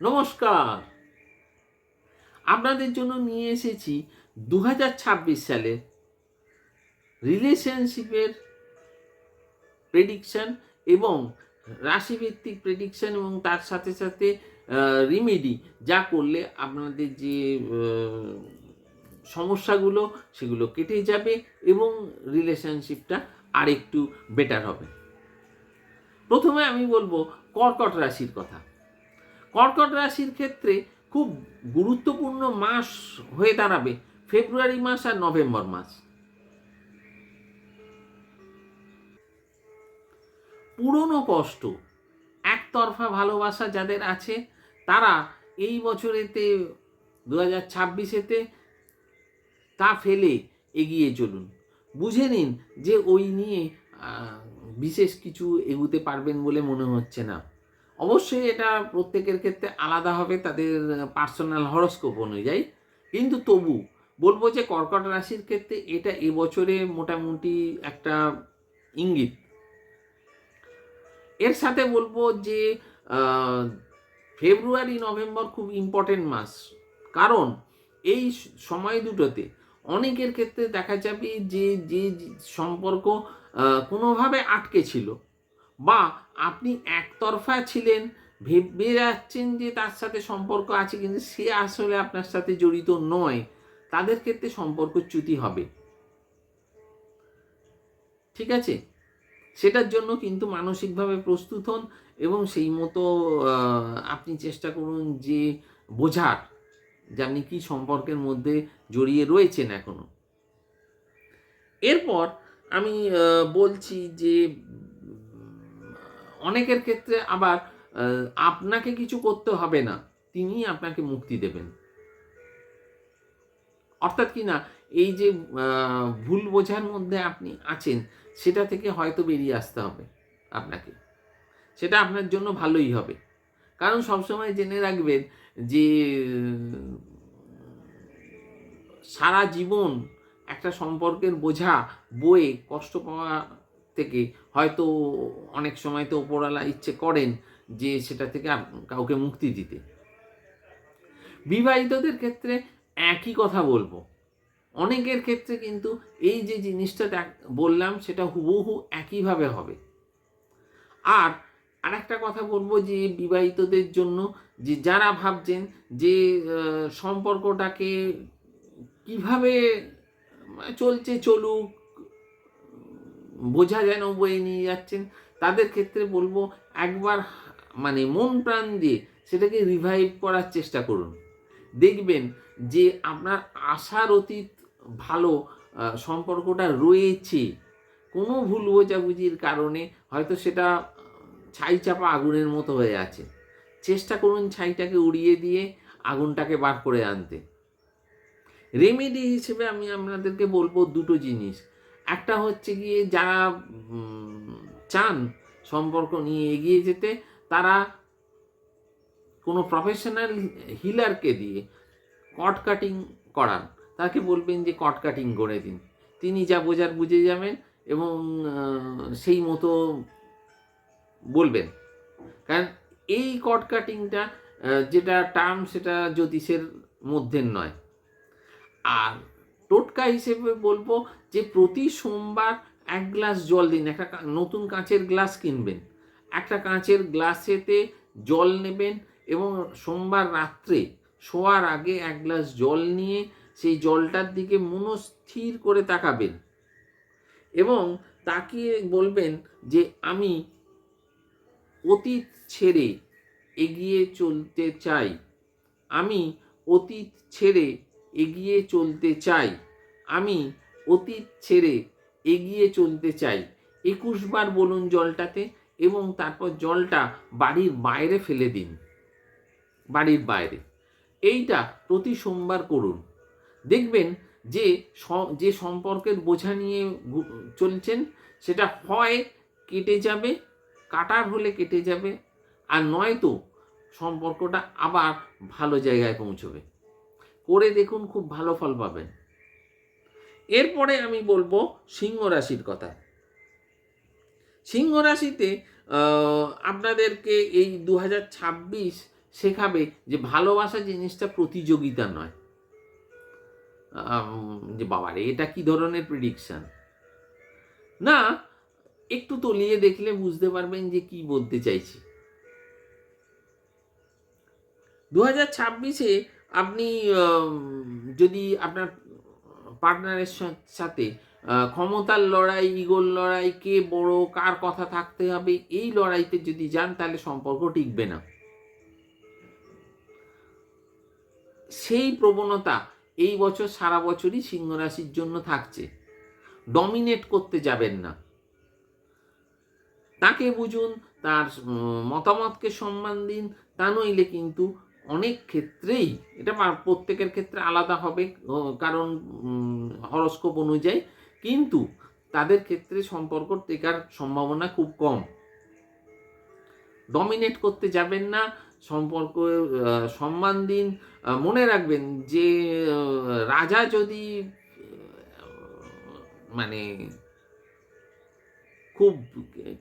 নমস্কার। আপনাদের জন্য নিয়ে এসেছি দু হাজার ছাব্বিশ সালে রিলেশনশিপের প্রেডিকশন এবং রাশিভিত্তিক প্রেডিকশন এবং তার সাথে সাথে রিমেডি যা করলে আপনাদের যে সমস্যাগুলো সেগুলো কেটে যাবে এবং রিলেশনশিপটা আরেকটু বেটার হবে। প্রথমে আমি বলব কর্কট রাশির কথা। কর্কট রাশির ক্ষেত্রে খুব গুরুত্বপূর্ণ মাস হয়ে দাঁড়াবে ফেব্রুয়ারি মাস আর নভেম্বর মাস। পুরনো কষ্ট, একতরফা ভালোবাসা যাদের আছে, তারা এই বছরেতে দু হাজার ছাব্বিশেতে তা ফেলে এগিয়ে চলুন। বুঝে নিন যে ওই নিয়ে বিশেষ কিছু এগুতে পারবেন বলে মনে হচ্ছে না। অবশ্যই এটা প্রত্যেকের ক্ষেত্রে আলাদা হবে, তাদের পার্সোনাল হরস্কোপ অনুযায়ী। কিন্তু তবু বলব যে কর্কট রাশির ক্ষেত্রে এটা এবছরে মোটামুটি একটা ইঙ্গিত। এর সাথে বলব যে ফেব্রুয়ারি, নভেম্বর খুব ইম্পর্টেন্ট মাস। কারণ এই সময় দুটোতে অনেকের ক্ষেত্রে দেখা যাবে যে যে সম্পর্ক কোনোভাবে আটকে ছিল। বা আপনি একতরফা ছিলেন ভেবে যাচ্ছেন যে তার সাথে সম্পর্ক আছে কিন্তু সে আসলে আপনার সাথে জড়িত নয়, তাদের ক্ষেত্রে সম্পর্ক চ্যুতি হবে। ঠিক আছে? সেটার জন্য কিন্তু মানসিকভাবে প্রস্তুত হন এবং সেই মতো আপনি চেষ্টা করুন যে বোঝার যে আপনি কী সম্পর্কের মধ্যে জড়িয়ে রয়েছেন এখনও এরপর আমি বলছি যে অনেকের ক্ষেত্রে আবার আপনাকে কিছু করতে হবে না তিনি আপনাকে মুক্তি দেবেন। অর্থাৎ কি না, এই যে ভুল বোঝার মধ্যে আপনি আছেন, সেটা থেকে হয়তো বেরিয়ে আসতে হবে আপনাকে। সেটা আপনার জন্য ভালোই হবে। কারণ সবসময় জেনে রাখবেন যে, সারা জীবন একটা সম্পর্কের বোঝা, বয়ে কষ্ট পাওয়া থেকে হয়তো অনেক সময় তো ওপরওয়ালা ইচ্ছে করেন যে সেটা থেকে কাউকে মুক্তি দিতে। বিবাহিতদের ক্ষেত্রে একই কথা বলব। অনেকের ক্ষেত্রে কিন্তু এই যে জিনিসটা বললাম সেটা হুবহু একইভাবে হবে। আর আরেকটা কথা বলব যে বিবাহিতদের জন্য যে যারা ভাবছেন যে সম্পর্কটাকে কীভাবে মানে চলছে, চলুক বোঝা যেন বয়ে নিয়ে যাচ্ছেন। তাদের ক্ষেত্রে বলব, একবার মানে মন প্রাণ দিয়ে সেটাকে রিভাইভ করার চেষ্টা করুন। দেখবেন যে আপনার আশার অতীত ভালো সম্পর্কটা রয়েছে। কোনো ভুল বোঝাবুঝির কারণে হয়তো সেটা ছাই চাপা আগুনের মতো হয়ে আছে। চেষ্টা করুন ছাইটাকে উড়িয়ে দিয়ে আগুনটাকে বার করে আনতে। রেমেডি হিসেবে আমি আপনাদেরকে বলব দুটো জিনিস। একটা হচ্ছে গিয়ে যারা চান সম্পর্ক নিয়ে এগিয়ে যেতে, তারা কোনো প্রফেশনাল হিলারকে দিয়ে কট কাটিং করান। তাকে বলবেন যে কট কাটিং করে দিন। তিনি যা বোঝার বুঝে যাবেন এবং সেই মতো বলবেন। কারণ এই কট কাটিংটা যেটা টার্ম সেটা জ্যোতিষের মধ্যে নয়। আর টোটকা হিসেবে বলব যে প্রতি সোমবার এক গ্লাস জল দিন, একটা নতুন কাঁচের গ্লাস কিনবেন। একটা কাঁচের গ্লাসেতে জল নেবেন এবং সোমবার রাত্রে শোয়ার আগে এক গ্লাস জল নিয়ে সেই জলটার দিকে মনস্থির করে তাকাবেন এবং তাকিয়ে বলবেন যে আমি অতীত ছেড়ে এগিয়ে চলতে চাই। আমি অতীত ছেড়ে এগিয়ে চলতে চাই। আমি অতীত ছেড়ে এগিয়ে চলতে চাই। একুশ বার বলুন জলটাতে এবং তারপর জলটা বাড়ির বাইরে ফেলে দিন। বাড়ির বাইরে। এইটা প্রতি সোমবার করুন। দেখবেন যে যে সম্পর্কের বোঝা নিয়ে চলছেন, সেটা হয় কেটে যাবে, কাটার হলে কেটে যাবে, আর নয়তো সম্পর্কটা আবার ভালো জায়গায় পৌঁছবে। করে দেখুন খুব ভালো ফল পাবেন। এরপরে আমি বলব সিংহ রাশির কথা। সিংহ রাশিতে আপনাদেরকে এই দু হাজার ছাব্বিশ শেখাবে যে ভালোবাসা জিনিসটা প্রতিযোগিতা নয়। যে বাবারে, এটা কি ধরনের প্রিডিকশান না, একটু তলিয়ে দেখলে বুঝতে পারবেন যে কি বলতে চাইছি। দু হাজার ছাব্বিশে আপনি যদি আপনার পার্টনারের সাথে ক্ষমতার লড়াই ইগোর লড়াই, কে বড়, কার কথা থাকতে হবে, এই লড়াইতে যদি যান, তাহলে সম্পর্ক টিকবে না। সেই প্রবণতা এই বছর সারা বছরই সিংহ রাশির জন্য থাকছে। ডমিনেট করতে যাবেন না। তাকে বুঝুন, তার মতামতকে সম্মান দিন, তা নইলে কিন্তু অনেক ক্ষেত্রেই এটা প্রত্যেকের ক্ষেত্রে আলাদা হবে কারণ হরস্কোপ অনুযায়ী। কিন্তু তাদের ক্ষেত্রে সম্পর্ক টেকার সম্ভাবনা খুব কম। ডমিনেট করতে যাবেন না, সম্পর্ক সম্মান দিন মনে রাখবেন যে রাজা যদি মানে খুব,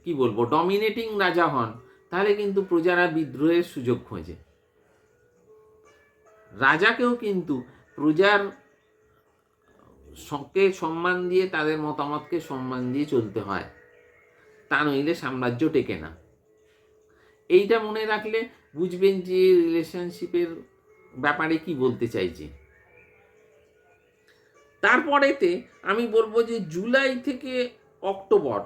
কি বলব ডমিনেটিং রাজা হন, তাহলে কিন্তু প্রজারা বিদ্রোহের সুযোগ খোঁজে। রাজাকেও কিন্তু প্রজার সঙ্গে সম্মান দিয়ে, তাদের মতামতকে সম্মান দিয়ে চলতে হয়। তা নইলে সাম্রাজ্য টেকে না। এইটা মনে রাখলে বুঝবেন যে রিলেশনশিপের ব্যাপারে কি বলতে চাইছি। তারপরেতে আমি বলব যে জুলাই থেকে অক্টোবর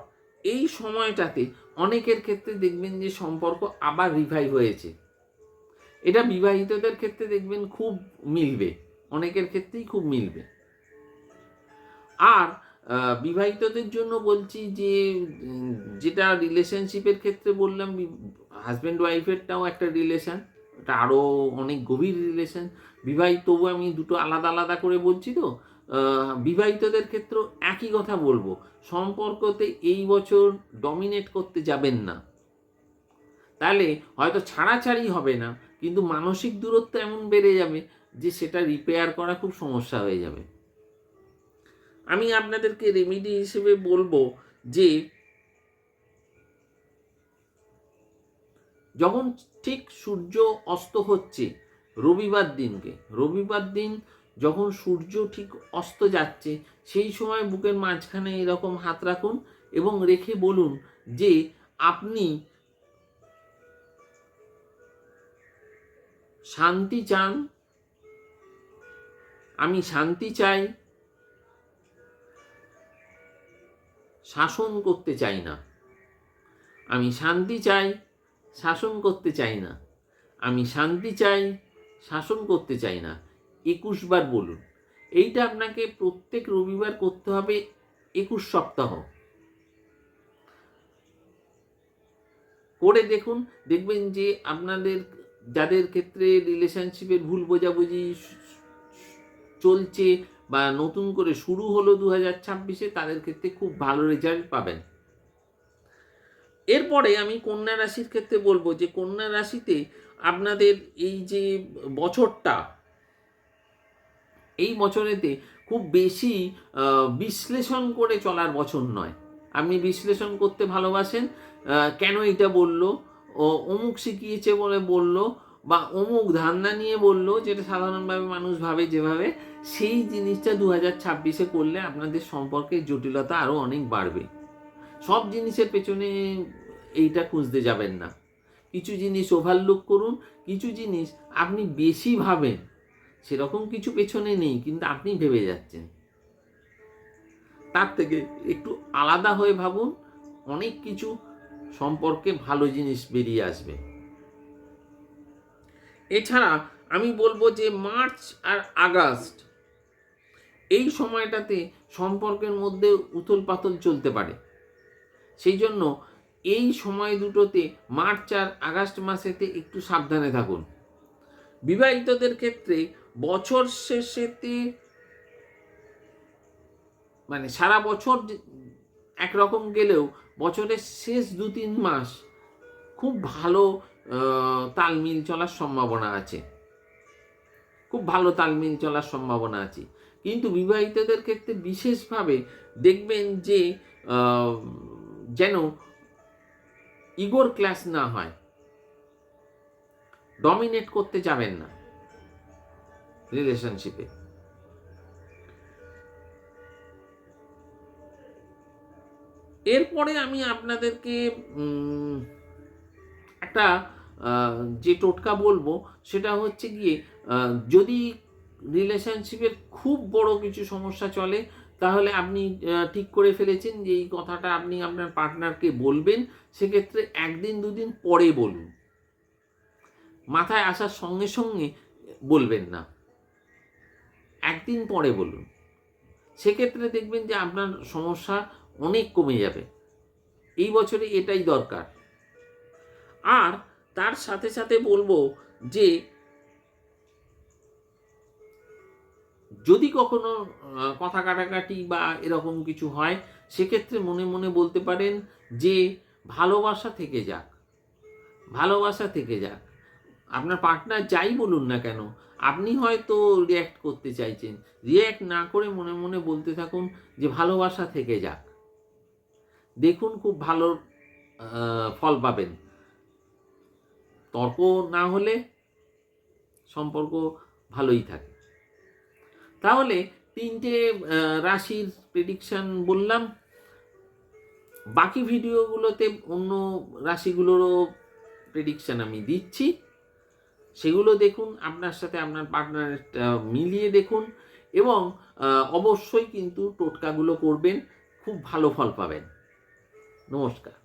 এই সময়টাতে অনেকের ক্ষেত্রে দেখবেন যে সম্পর্ক আবার রিভাইভ হয়েছে। এটা বিবাহিতদের ক্ষেত্রে দেখবেন খুব মিলবে। অনেকের ক্ষেত্রেই খুব মিলবে। আর বিবাহিতদের জন্য বলছি যে, যেটা রিলেশনশিপের ক্ষেত্রে বললাম হাজব্যান্ড ওয়াইফেরটাও একটা রিলেশন। এটা আরও অনেক গভীর রিলেশন। বিবাহিত, তবু আমি দুটো আলাদা আলাদা করে বলছি তো বিবাহিতদের ক্ষেত্রেও একই কথা বলব। সম্পর্কতে এই বছর ডমিনেট করতে যাবেন না। তাহলে হয়তো ছাড়াছাড়ি হবে না। কিন্তু মানসিক দূরত্ব এমন বেড়ে যাবে যে সেটা রিপেয়ার করা খুব সমস্যা হয়ে যাবে। আমি আপনাদেরকে রেমিডি হিসেবে বলব যে, যখন ঠিক সূর্য অস্ত হচ্ছে রবিবার দিনকে, রবিবার দিন যখন সূর্য ঠিক অস্ত যাচ্ছে, সেই সময় বুকের মাঝখানে এরকম হাত রাখুন এবং রেখে বলুন যে, আপনি শান্তি চান, আমি শান্তি চাই, শাসন করতে চাই না। আমি শান্তি চাই, শাসন করতে চাই না। আমি শান্তি চাই, শাসন করতে চাই না। একুশ বার বলুন। এইটা আপনাকে প্রত্যেক রবিবার করতে হবে একুশ সপ্তাহ। করে দেখুন, দেখবেন যে আপনাদের যাদের ক্ষেত্রে রিলেশনশিপের ভুল বোঝাবুঝি চলছে বা নতুন করে শুরু হলো দু হাজার ছাব্বিশে, তাদের ক্ষেত্রে খুব ভালো রেজাল্ট পাবেন। এরপরে আমি কন্যা রাশির ক্ষেত্রে বলব যে, কন্যা রাশিতে আপনাদের এই যে বছরটা, এই বছরেতে খুব বেশি বিশ্লেষণ করে চলার বছর নয়। আপনি বিশ্লেষণ করতে ভালোবাসেন কেন এটা বলল? ও অমুক শিখিয়েছে বলে বলল বা অমুক ধান্দা নিয়ে বলল যেটা সাধারণভাবে মানুষ ভাবে যেভাবে, সেই জিনিসটা দু হাজার ছাব্বিশে করলে আপনাদের সম্পর্কের জটিলতা আরও অনেক বাড়বে। সব জিনিসের পেছনে এইটা খুঁজতে যাবেন না। কিছু জিনিস ওভারলুক করুন, কিছু জিনিস আপনি বেশি ভাবেন, সেরকম কিছু পেছনে নেই, কিন্তু আপনি ভেবে যাচ্ছেন। তার থেকে একটু আলাদা হয়ে ভাবুন, অনেক কিছু সম্পর্কে ভালো জিনিস বেরিয়ে আসবে। এছাড়া আমি বলব যে মার্চ আর আগস্ট এই সময়টাতে সম্পর্কের মধ্যে উথল পাতল চলতে পারে। সেই জন্য এই সময় দুটোতে মার্চ আর আগস্ট মাসেতে একটু সাবধানে থাকুন। বিবাহিতদের ক্ষেত্রে বছর শেষেতে মানে সারা বছর একরকম গেলেও বছরের শেষ দু তিন মাস খুব ভালো তালমিল চলার সম্ভাবনা আছে। খুব ভালো তালমিল চলার সম্ভাবনা আছে। কিন্তু বিবাহিতদের ক্ষেত্রে বিশেষভাবে দেখবেন যে যেন ইগোর ক্লাস না হয়। ডমিনেট করতে যাবেন না রিলেশনশিপে এরপরে আমি আপনাদেরকে একটা যে টোটকা বলব, সেটা হচ্ছে গিয়ে যদি রিলেশনশিপের খুব বড় কিছু সমস্যা চলে, তাহলে আপনি ঠিক করে ফেলেছেন যে এই কথাটা আপনি আপনার পার্টনারকে বলবেন, সেক্ষেত্রে একদিন, দুদিন পরে বলুন। মাথায় আসার সঙ্গে সঙ্গে বলবেন না। একদিন পরে বলুন। সেক্ষেত্রে দেখবেন যে আপনার সমস্যা অনেক কমে যাবে। এই বছরে এটাই দরকার। আর তার সাথে সাথে বলব যে, যদি কখনো কথা কাটাকাটি বা এরকম কিছু হয়, সেক্ষেত্রে মনে মনে বলতে পারেন যে, ভালোবাসা থেকে যাক। ভালোবাসা থেকে যাক। আপনার পার্টনার যাই বলুন না কেন, আপনি হয়তো রিয়্যাক্ট করতে চাইছেন। রিয়্যাক্ট না করে মনে মনে বলতে থাকুন যে, ভালোবাসা থেকে যাক। দেখুন খুব ভালো ফল পাবেন। তর্ক না হলে সম্পর্ক ভালোই থাকে। তাহলে তিনটে রাশির প্রেডিকশন বললাম। বাকি ভিডিওগুলোতে অন্য রাশিগুলোরও প্রেডিকশন আমি দিচ্ছি। সেগুলো দেখুন, আপনার সাথে আপনার পার্টনারের মিলিয়ে দেখুন এবং অবশ্যই কিন্তু টোটকাগুলো করবেন, খুব ভালো ফল পাবেন। নমস্কার।